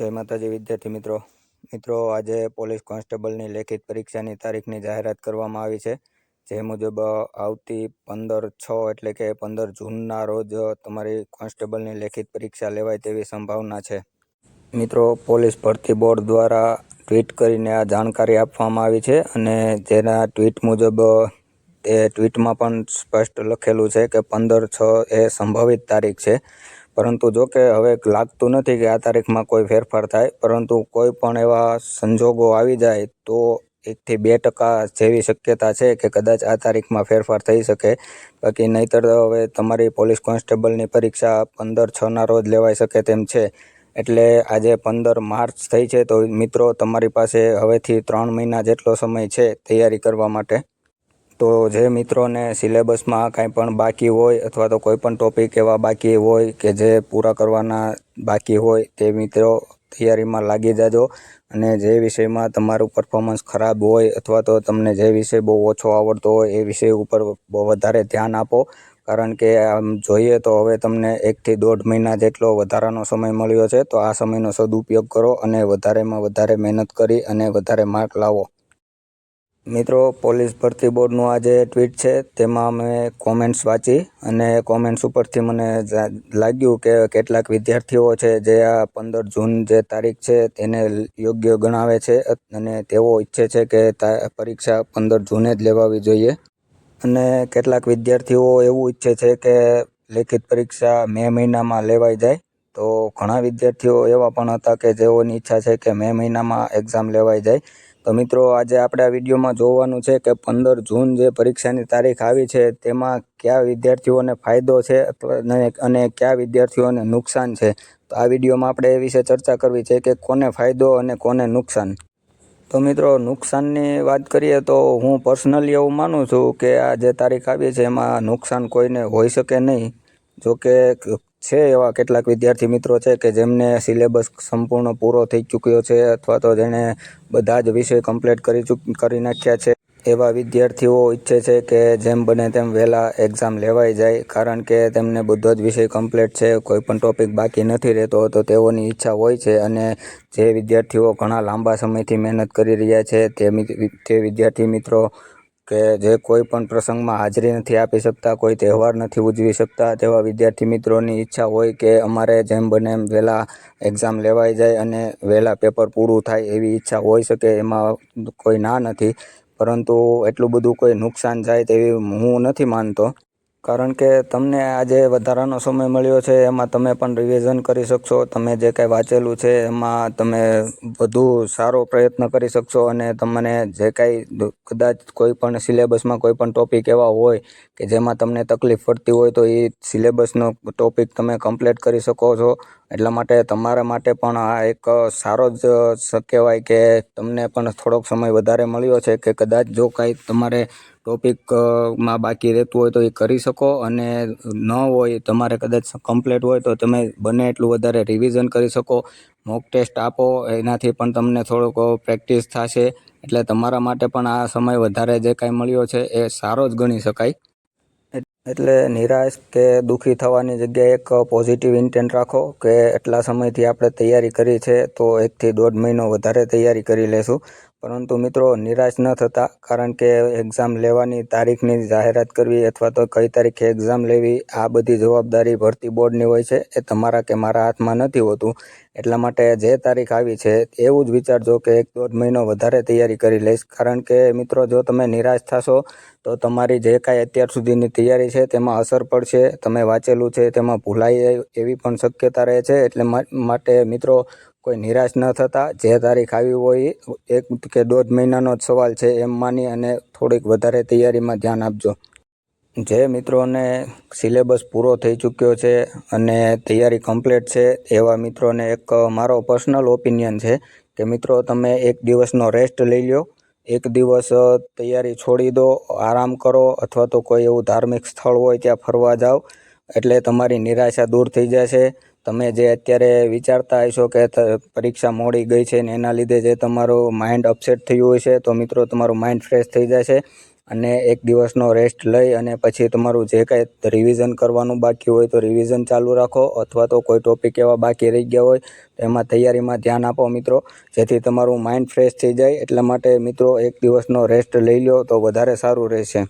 જય માતાજી, વિદ્યાર્થી મિત્રો. મિત્રો, આજે પોલીસ કોન્સ્ટેબલની લેખિત પરીક્ષાની તારીખની જાહેરાત કરવામાં આવી છે. જે મુજબ આવતી પંદર છ એટલે કે પંદર જૂનના રોજ તમારી કોન્સ્ટેબલની લેખિત પરીક્ષા લેવાય તેવી સંભાવના છે. મિત્રો, પોલીસ ભરતી બોર્ડ દ્વારા ટ્વીટ કરીને આ જાણકારી આપવામાં આવી છે અને જેના ટ્વીટ મુજબ તે ટ્વીટમાં પણ સ્પષ્ટ લખેલું છે કે પંદર છ એ સંભવિત તારીખ છે. પરંતુ જો કે હવે લાગતું નથી કે આ તારીખમાં કોઈ ફેરફાર થાય, પરંતુ કોઈ પણ એવા સંજોગો આવી જાય તો એકથી બે ટકા જેવી શક્યતા છે કે કદાચ આ તારીખમાં ફેરફાર થઈ શકે. બાકી નહીંતર હવે તમારી પોલીસ કોન્સ્ટેબલની પરીક્ષા પંદર છના રોજ લેવાઈ શકે તેમ છે. એટલે આજે પંદર માર્ચ થઈ છે તો મિત્રો તમારી પાસે હવેથી ત્રણ મહિના જેટલો સમય છે તૈયારી કરવા માટે. તો જે મિત્રોને સિલેબસમાં કાંઈ પણ બાકી હોય અથવા તો કોઈ પણ ટોપિક એવા બાકી હોય કે જે પૂરા કરવાના બાકી હોય તે મિત્રો તૈયારીમાં લાગી જાજો અને જે વિષયમાં તમારું પરફોર્મન્સ ખરાબ હોય અથવા તો તમને જે વિષય બહુ ઓછો આવડતો હોય એ વિષય ઉપર બહુ વધારે ધ્યાન આપો. કારણ કે આમ જોઈએ તો હવે તમને એકથી દોઢ મહિના જેટલો વધારાનો સમય મળ્યો છે તો આ સમયનો સદુપયોગ કરો અને વધારેમાં વધારે મહેનત કરી અને વધારે માર્ક લાવો. મિત્રો, પોલીસ ભરતી બોર્ડનું આ જે ટ્વીટ છે. તેમાં મેં કોમેન્ટ્સ વાંચી અને કોમેન્ટ્સ ઉપરથી મને લાગ્યું કે કેટલાક વિદ્યાર્થીઓ છે જે આ પંદર જૂન જે તારીખ છે તેને યોગ્ય ગણાવે છે અને તેઓ ઈચ્છે છે કે પરીક્ષા પંદર જૂને જ લેવાવી જોઈએ. અને કેટલાક વિદ્યાર્થીઓ એવું ઈચ્છે છે કે લેખિત પરીક્ષા મે મહિનામાં લેવાઈ જાય. તો ઘણા વિદ્યાર્થીઓ એવા પણ હતા કે જેઓની ઈચ્છા છે કે મે મહિનામાં એક્ઝામ લેવાઈ જાય. તો મિત્રો, આજે આપણે આ વિડીયોમાં જોવાનું છે કે પંદર જૂન જે પરીક્ષાની તારીખ આવી છે, તેમાં કયા વિદ્યાર્થીઓને ફાયદો છે અને કયા વિદ્યાર્થીઓને નુકસાન છે? તો આ વિડીયોમાં આપણે એ વિશે ચર્ચા કરવી છે કે કોને ફાયદો અને કોને નુકસાન. તો મિત્રો, નુકસાનની વાત કરીએ તો હું પર્સનલી એવું માનું છું કે આ જે તારીખ આવી છે, એમાં નુકસાન કોઈને હોઈ શકે નહીં. જોકે છે એવા કેટલાક વિદ્યાર્થી મિત્રો છે કે જેમને સિલેબસ સંપૂર્ણ પૂરો થઈ ચૂક્યો છે અથવા તો જેણે બધા જ વિષય કમ્પ્લીટ કરી ચૂક, કરી નાખ્યા છે. એવા વિદ્યાર્થીઓ ઈચ્છે છે કે જેમ બને તેમ વહેલા એક્ઝામ લેવાઈ જાય, કારણ કે તેમને બધો જ વિષય કમ્પ્લીટ છે, કોઈ પણ ટોપિક બાકી નથી રહેતો, તો તેઓની ઈચ્છા હોય છે અને જે વિદ્યાર્થીઓ ઘણા લાંબા સમયથી મહેનત કરી રહ્યા છે, તે તે વિદ્યાર્થી મિત્રો કે જે કોઈ પણ પ્રસંગમાં હાજરી નથી આપી શકતા, કોઈ તહેવાર નથી ઉજવી શકતા તેવા વિદ્યાર્થી મિત્રોની ઈચ્છા હોય કે અમારે જેમ બને એમ વહેલા એક્ઝામ લેવાઈ જાય અને વહેલા પેપર પૂરું થાય એવી ઈચ્છા હોઈ શકે એમાં કોઈ ના નથી. પરંતુ એટલું બધું કોઈ નુકસાન જાય તેવી હું નથી માનતો. કારણ કે તમને આજે વધારાનો સમય મળ્યો છે, એમાં તમે પણ રિવિઝન કરી શકશો, તમે જે કાંઈ વાંચેલું છે, એમાં તમે વધુ સારો પ્રયત્ન કરી શકશો અને તમને જે કાંઈ કદાચ કોઈ પણ સિલેબસમાં કોઈ પણ ટોપિક એવા હોય કે જેમાં તમને તકલીફ પડતી હોય તો એ સિલેબસનો ટૉપિક તમે કમ્પ્લીટ કરી શકો છો. એટલા માટે તમારા માટે પણ આ એક સારો જ કહેવાય કે તમને પણ થોડોક સમય વધારે મળ્યો છે કે કદાચ જો કાંઈ તમારે ટોપિકમાં બાકી રહેતું હોય તો એ કરી શકો અને ન હોય, તમારે કદાચ કમ્પ્લીટ હોય તો તમે બને એટલું વધારે રિવિઝન કરી શકો. મોક ટેસ્ટ આપો, એનાથી પણ તમને થોડોક પ્રેક્ટિસ થશે. એટલે તમારા માટે પણ આ સમય વધારે જે કાંઈ મળ્યો છે એ સારો જ ગણી શકાય. એટલે નિરાશ કે દુઃખી થવાની જગ્યાએ એક પોઝિટિવ ઇન્ટેન્ટ રાખો કે એટલા સમયથી આપણે તૈયારી કરી છે તો એકથી દોઢ મહિનો વધારે તૈયારી કરી લેશું. પરંતુ મિત્રો, નિરાશ ન થતા, કારણ કે એક્ઝામ લેવાની તારીખની જાહેરાત કરવી અથવા તો કઈ તારીખે એક્ઝામ લેવી, આ બધી જવાબદારી ભરતી બોર્ડની હોય છે. એ તમારા કે મારા હાથમાં નથી હોતું. એટલા માટે જે તારીખ આવી છે, એવું જ વિચારજો કે એક દોઢ મહિનો વધારે તૈયારી કરી લઈશ. કારણ કે મિત્રો, જો તમે નિરાશ થશો, તો તમારી જે કાંઈ અત્યાર સુધીની તૈયારી છે, તેમાં અસર પડશે. તમે વાંચેલું છે, તેમાં ભૂલાઈ એવી પણ શક્યતા રહે છે. એટલે માટે મિત્રો કોઈ નિરાશ ન થતા, જે તારીખ આવી હોય, એક કે દોઢ મહિનાનો જ સવાલ છે એમ માની અને થોડીક વધારે તૈયારીમાં ધ્યાન આપજો. જે મિત્રોને સિલેબસ પૂરો થઈ ચૂક્યો છે અને તૈયારી કમ્પ્લીટ છે, એવા મિત્રોને એક મારો પર્સનલ ઓપિનિયન છે કે મિત્રો, તમે એક દિવસનો રેસ્ટ લઈ લો એક દિવસ તૈયારી છોડી દો, આરામ કરો, અથવા તો કોઈ એવું ધાર્મિક સ્થળ હોય ત્યાં ફરવા જાઓ, એટલે તમારી નિરાશા દૂર થઈ જશે. તમે જે અત્યારે વિચારતા હશો કે પરીક્ષા મોડી ગઈ છે ને એના લીધે જે તમારું માઇન્ડ અપસેટ થયું છે, તો મિત્રો તમારું માઇન્ડ ફ્રેશ થઈ જશે અને એક દિવસનો રેસ્ટ લઈ અને પછી તમારું જે કાંઈ રિવિઝન કરવાનું બાકી હોય તો રિવિઝન ચાલુ રાખો અથવા તો કોઈ ટોપિક એવા બાકી રહી ગયા હોય તો એમાં તૈયારીમાં ધ્યાન આપો મિત્રો. જેથી તમારું માઇન્ડ ફ્રેશ થઈ જાય. એટલા માટે મિત્રો એક દિવસનો રેસ્ટ લઈ લો તો વધારે સારું રહેશે.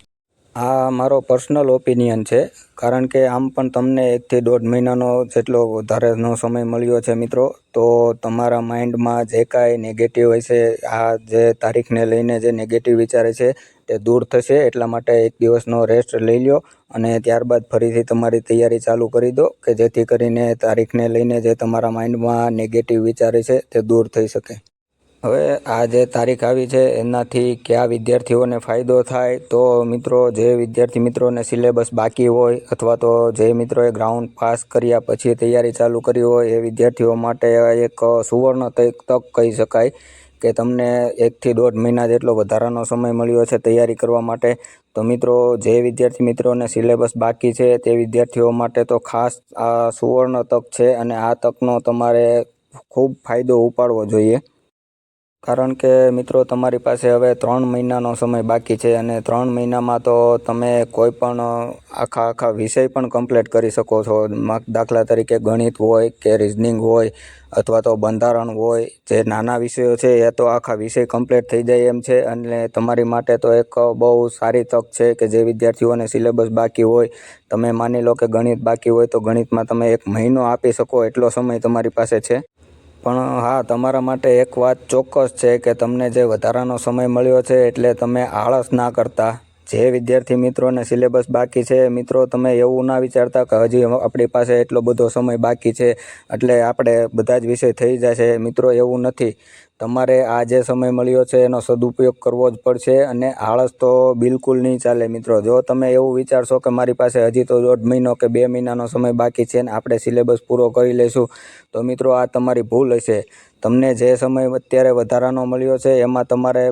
આ મારો પર્સનલ ઓપિનિયન છે, કારણ કે આમ પણ તમને એકથી દોઢ મહિનાનો જેટલો વધારેનો સમય મળ્યો છે મિત્રો, તો તમારા માઇન્ડમાં જે કાંઈ નેગેટિવ હશે આ જે તારીખને લઈને જે નેગેટિવ વિચારે છે, તે દૂર થશે. એટલા માટે એક દિવસનો રેસ્ટ લઈ લો અને ત્યારબાદ ફરીથી તમારી તૈયારી ચાલુ કરી દો, કે જેથી કરીને તારીખને લઈને જે તમારા માઇન્ડમાં નેગેટિવ વિચારે છે, તે દૂર થઈ શકે. હવે આ જે તારીખ આવી છે, એનાથી કયા વિદ્યાર્થીઓને ફાયદો થાય, તો મિત્રો, જે વિદ્યાર્થી મિત્રોને સિલેબસ બાકી હોય, અથવા તો જે મિત્રોએ ગ્રાઉન્ડ પાસ કર્યા પછી તૈયારી ચાલુ કરી હોય, એ વિદ્યાર્થીઓ માટે એક સુવર્ણ તક કહી શકાય કે તમને એકથી દોઢ મહિના જેટલો વધારાનો સમય મળ્યો છે તૈયારી કરવા માટે. તો મિત્રો, જે વિદ્યાર્થી મિત્રોને સિલેબસ બાકી છે, તે વિદ્યાર્થીઓ માટે તો ખાસ આ સુવર્ણ તક છે અને આ તકનો તમારે ખૂબ ફાયદો ઉપાડવો જોઈએ. કારણ કે મિત્રો, તમારી પાસે હવે ત્રણ મહિનાનો સમય બાકી છે અને ત્રણ મહિનામાં તો તમે કોઈ પણ આખા આખા વિષય પણ કમ્પ્લીટ કરી શકો છો. દાખલા તરીકે ગણિત હોય કે રિઝનિંગ હોય અથવા તો બંધારણ હોય, જે નાના વિષયો છે એ તો આખા વિષય કમ્પ્લીટ થઈ જાય એમ છે. અને તમારી માટે તો એક બહુ સારી તક છે કે જે વિદ્યાર્થીઓને સિલેબસ બાકી હોય, તમે માની લો કે ગણિત બાકી હોય તો ગણિતમાં તમે એક મહિનો આપી શકો. એટલો સમય તમારી પાસે છે. પણ હા, તમારા માટે એક વાત ચોક્કસ છે કે તમને જે વધારાનો સમય મળ્યો છે એટલે તમે આળસ ના કરતા. જે વિદ્યાર્થી મિત્રોને સિલેબસ બાકી છે, મિત્રો, તમે એવું ના વિચારતા કે હજી આપણી પાસે એટલો બધો સમય બાકી છે, એટલે આપણે બધા જ વિષય થઈ જશે. મિત્રો, એવું નથી. તમારે આ જે સમય મળ્યો છે, એનો સદુપયોગ કરવો જ પડશે અને આળસ તો બિલકુલ નહીં ચાલે, મિત્રો. જો તમે એવું વિચારશો કે મારી પાસે હજી તો દોઢ મહિનો કે બે મહિનાનો સમય બાકી છે ને આપણે સિલેબસ પૂરો કરી લઈશું, તો મિત્રો, આ તમારી ભૂલ હશે. તમને જે સમય અત્યારે વધારાનો મળ્યો છે, એમાં તમારે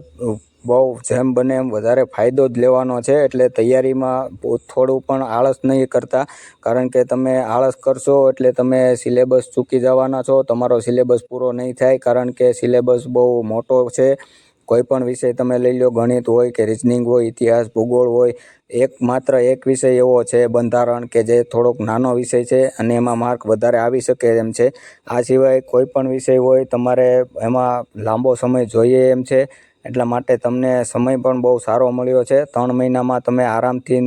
બહુ જેમ બને એમ વધારે ફાયદો જ લેવાનો છે. એટલે તૈયારીમાં થોડું પણ આળસ નહીં કરતા. કારણ કે તમે આળસ કરશો એટલે તમે સિલેબસ ચૂકી જવાના છો. તમારો સિલેબસ પૂરો નહીં થાય કારણ કે સિલેબસ બહુ મોટો છે. કોઈ પણ વિષય તમે લઈ લો, ગણિત હોય કે રિઝનિંગ હોય, ઇતિહાસ, ભૂગોળ હોય, એક માત્ર એક વિષય એવો છે બંધારણ કે જે થોડોક નાનો વિષય છે અને એમાં માર્ક વધારે આવી શકે એમ છે. આ સિવાય કોઈ પણ વિષય હોય તમારે એમાં લાંબો સમય જોઈએ એમ છે. એટલા માટે તમને સમય પણ બહુ સારો મળ્યો છે. ત્રણ મહિનામાં તમે આરામથી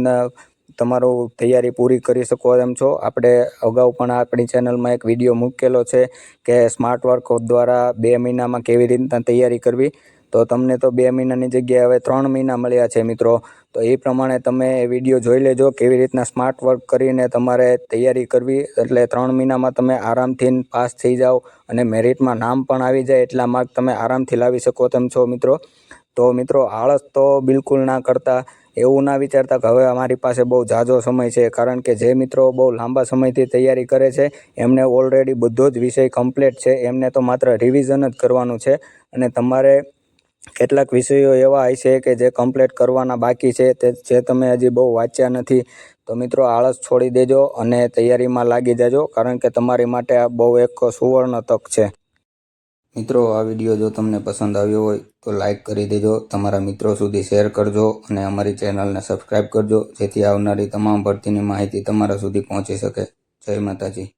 તમારું તૈયારી પૂરી કરી શકો એમ છો. આપણે અગાઉ પણ આપણી ચેનલમાં એક વીડિયો મૂકેલો છે કે સ્માર્ટ વર્ક દ્વારા બે મહિનામાં કેવી રીતના તૈયારી કરવી. તો તમને તો બે મહિનાની જગ્યાએ હવે ત્રણ મહિના મળ્યા છે મિત્રો. તો એ પ્રમાણે તમે એ વીડિયો જોઈ લેજો, કેવી રીતના સ્માર્ટ વર્ક કરીને તમારે તૈયારી કરવી. એટલે ત્રણ મહિનામાં તમે આરામથી પાસ થઈ જાઓ અને મેરિટમાં નામ પણ આવી જાય એટલા માર્ક તમે આરામથી લાવી શકો તેમ છો મિત્રો. તો મિત્રો, આળસ તો બિલકુલ ના કરતા. એવું ના વિચારતા કે હવે અમારી પાસે બહુ ઝાઝો સમય છે. કારણ કે જે મિત્રો બહુ લાંબા સમયથી તૈયારી કરે છે, એમને ઓલરેડી બધો જ વિષય કમ્પ્લીટ છે. એમને તો માત્ર રિવિઝન જ કરવાનું છે. અને તમારે કેટલાક વિષયો એવા હશે કે જે કમ્પ્લીટ કરવાના બાકી છે તે જે તમે હજી બહુ વાંચ્યા નથી, તો મિત્રો આળસ છોડી દેજો અને તૈયારીમાં લાગી જજો, કારણ કે તમારી માટે આ બહુ એક સુવર્ણ તક છે. મિત્રો, આ વીડિયો જો તમને પસંદ આવ્યો હોય, તો લાઈક કરી દેજો, તમારા મિત્રો સુધી શેર કરજો અને અમારી ચેનલને સબસ્ક્રાઈબ કરજો, જેથી આવનારી તમામ ભરતીની માહિતી તમારા સુધી પહોંચી શકે. જય માતાજી.